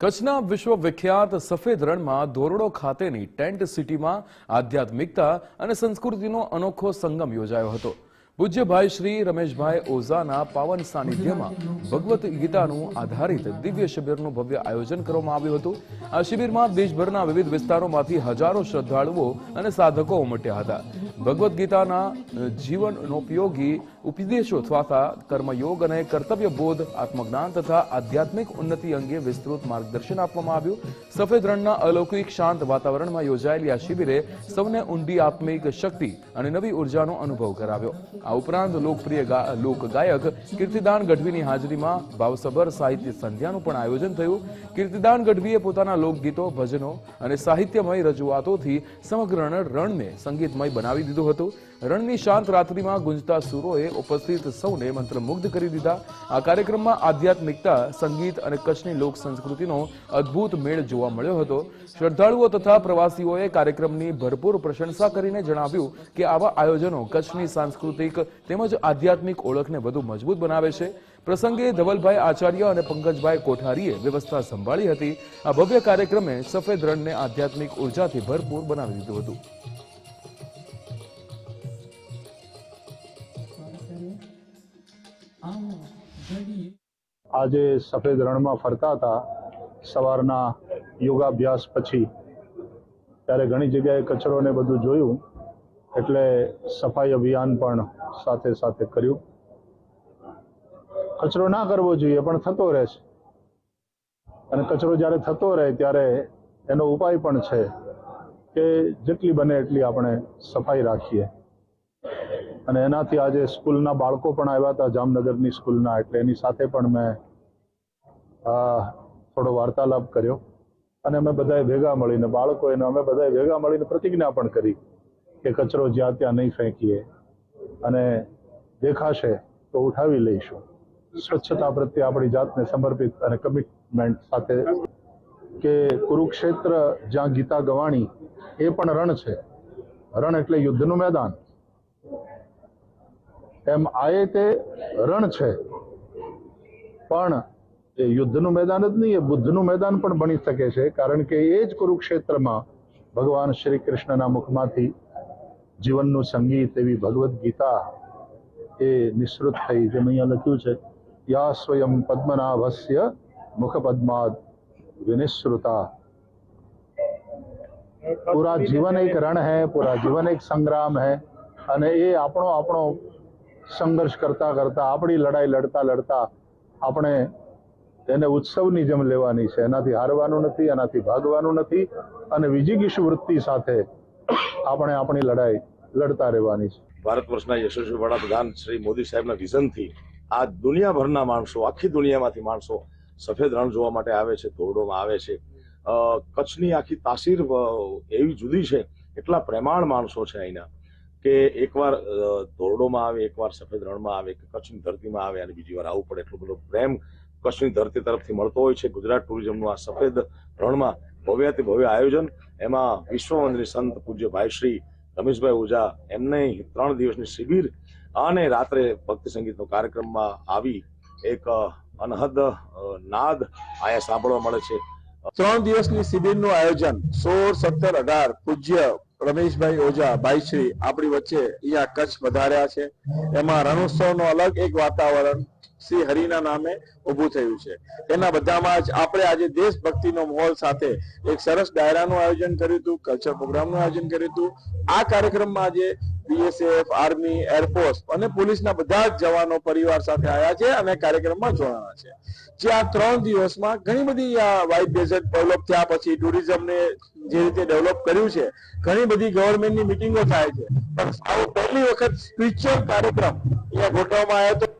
કચ્છના વિશ્વવિખ્યાત સફેદ રણમાં ધોરડો ખાતેની ટેન્ટ સિટીમાં આધ્યાત્મિકતા અને સંસ્કૃતિનો અનોખો સંગમ યોજાયો હતો. પૂજ્યભાઈ શ્રી રમેશભાઈ ઓઝાના પાવન સાનિધ્યમાં ભગવત ગીતાનું આધારિત દિવ્ય શિબિરનું ભવ્ય આયોજન કરવામાં આવ્યું હતું. આ શિબિરમાં દેશભરના વિવિધ વિસ્તારોમાંથી હજારો શ્રદ્ધાળુઓ અને સાધકો ઉમટ્યા હતા. ભગવદ્ ગીતાના જીવન જીવનોપયોગી ઉપદેશો તથા કર્મયોગ અને કર્તવ્ય બોધ આત્મજ્ઞાન તથા આધ્યાત્મિક ઉન્નતિ અંગે વિસ્તૃત માર્ગદર્શન આપવામાં આવ્યું. સફેદ રણના અલૌકિક શાંત વાતાવરણમાં યોજાયેલી આ શિબિરે સૌને ઊંડી આત્મિક શક્તિ અને નવી ઉર્જાનો અનુભવ કરાવ્યો. આ ઉપરાંત લોકપ્રિય લોક ગાયક કીર્તિદાન ગઢવીની હાજરીમાં ભાવસભર સાહિત્ય સંધ્યાનું પણ આયોજન થયું. કીર્તિદાન ગઢવીએ પોતાના લોકગીતો, ભજનો અને સાહિત્યમય રજૂઆતોથી સમગ્ર રણ- રણને સંગીતમય બનાવી દીધું હતું. રણની શાંત રાત્રિમાં ગુંજતા સુરોએ ઉપસ્થિત સૌને મંત્રમુગ્ધ કરી દીધા. આ કાર્યક્રમમાં આધ્યાત્મિકતા, સંગીત અને કચ્છની લોક સંસ્કૃતિનો અદ્ભુત મેળ જોવા મળ્યો હતો. શ્રદ્ધાળુઓ તથા પ્રવાસીઓએ કાર્યક્રમની ભરપૂર પ્રશંસા કરીને જણાવ્યું કે આવા આયોજનો કચ્છની સાંસ્કૃતિક તેમજ આધ્યાત્મિક ઓળખને વધુ મજબૂત બનાવે છે. પ્રસંગે ધવલભાઈ આચાર્ય અને પંકજભાઈ કોઠારીએ વ્યવસ્થા સંભાળી હતી. આ ભવ્ય કાર્યક્રમે સફેદ રણને આધ્યાત્મિક ઉર્જાથી ભરપૂર બનાવી દીધું હતું. આજે સફેદ રણમાં ફરતા હતા. સવારના યોગાભ્યાસ પછી ત્યારે ઘણી જગ્યાએ કચરો ને બધું જોયું. એટલે સફાઈ અભિયાન પણ સાથે સાથે કર્યું. કચરો ના કરવો જોઈએ, પણ થતો રહે છે. અને કચરો જ્યારે થતો રહે ત્યારે એનો ઉપાય પણ છે કે જેટલી બને એટલી આપણે સફાઈ રાખીએ. અને એનાથી આજે સ્કૂલના બાળકો પણ આવ્યા હતા, જામનગરની સ્કૂલના, એટલે એની સાથે પણ મેં થોડો વાર્તાલાપ કર્યો. અને અમે બધાએ ભેગા મળીને બાળકો એને અમે બધાએ ભેગા મળીને પ્રતિજ્ઞા પણ કરી કે કચરો જ્યાં ત્યાં નહીં ફેંકીએ. અને દેખાશે તો ઉઠાવી લઈશું. સ્વચ્છતા પ્રત્યે આપણી જાતને સમર્પિત અને કમિટમેન્ટ સાથે કે કુરુક્ષેત્ર જ્યાં ગીતા ગવાણી એ પણ રણ છે. રણ એટલે યુદ્ધનું મેદાન. એમ આયે તે રણ છે. પણ એ યુદ્ધનું મેદાન જ નહીં, એ બુદ્ધનું મેદાન પણ બની શકે છે. કારણ કે એ જ કુરુક્ષેત્રમાં ભગવાન શ્રી કૃષ્ણના મુખમાંથી જીવનનું સંગીત એવી ભગવદ્ ગીતા એ નિસૃત થઈ, જેમ અહીંયા લખ્યું છે, યા સ્વયં પદ્મનાભસ્ય મુખ પદ્માદ વિનિસૃતા. પૂરા જીવન એક રણ હે, પૂરા જીવન એક સંગ્રામ હે, અને એ આપણો આપણો સંઘર્ષ કરતા કરતા, આપણી લડાઈ લડતા લડતા આપણે તેને ઉત્સવની જેમ લેવાની છે. એનાથી હારવાનું નથી, એનાથી ભાગવાનું નથી અને વિજિગીષુ વૃત્તિ સાથે આપણે આપણી લડાઈ લડતા રહેવાની છે. ભારત વર્ષના યશસ્વી વડાપ્રધાન શ્રી મોદી સાહેબના વિઝનથી આ દુનિયાભરના માણસો, આખી દુનિયામાંથી માણસો સફેદ રણ જોવા માટે આવે છે, ધોરડોમાં આવે છે. કચ્છની આખી તાસીર એવી જુદી છે, એટલા પ્રેમાળ માણસો છે અહીંના કે એકવાર ધોરડોમાં આવે, એકવાર સફેદ રણમાં આવે, કે કચ્છની ધરતીમાં આવે અને બીજી વાર આવવું પડે એટલો બધો પ્રેમ કચ્છની ધરતી તરફથી મળતો હોય છે. ગુજરાત ટુરિઝમનું આ સફેદ રણમાં ભવ્યાતિ ભવ્ય આયોજન. એમાં વિશ્વવંદની સંત પૂજ્ય ભાઈ શ્રી રમેશભાઈ ઓઝા એમને ત્રણ દિવસની શિબિર અને રાત્રે ભક્તિ સંગીતનો કાર્યક્રમમાં આવી એક અનહદ નાદ આયા સાંભળવા મળે છે. ત્રણ દિવસની શિબિરનું આયોજન. સોળ, સત્તર, અઢાર પૂજ્ય રમેશભાઈ ઓઝા ભાઈશ્રી આપણી વચ્ચે અહીંયા કચ્છ વધાર્યા છે. એમાં રણોત્સવનો અલગ એક વાતાવરણ શ્રી હરિના નામે ઊભું થયું છે. એના બધામાં જ આપણે આજે દેશભક્તિનો માહોલ સાથે એક સરસ ડાયરાનું આયોજન કર્યું હતું કલ્ચર પ્રોગ્રામનું આયોજન કર્યું હતું. આ કાર્યક્રમમાં આજે બીએસએફ આર્મી એરફોર્સ અને પોલીસના બધા જ જવાનો પરિવાર સાથે આવ્યા છે અને કાર્યક્રમમાં જોડાયા છે. જે આ ત્રણ દિવસમાં ઘણી બધી આ વાઇટ ડેઝર્ટ ડેવલપ થયા પછી ટુરિઝમને જે રીતે ડેવલપ કર્યું છે, ઘણી બધી ગવર્મેન્ટની મિટિંગો થાય છે. પણ આવો પહેલી વખત સ્પિરિચ્યુઅલ કાર્યક્રમ અહીંયા ગોઠવવામાં આવ્યો હતો.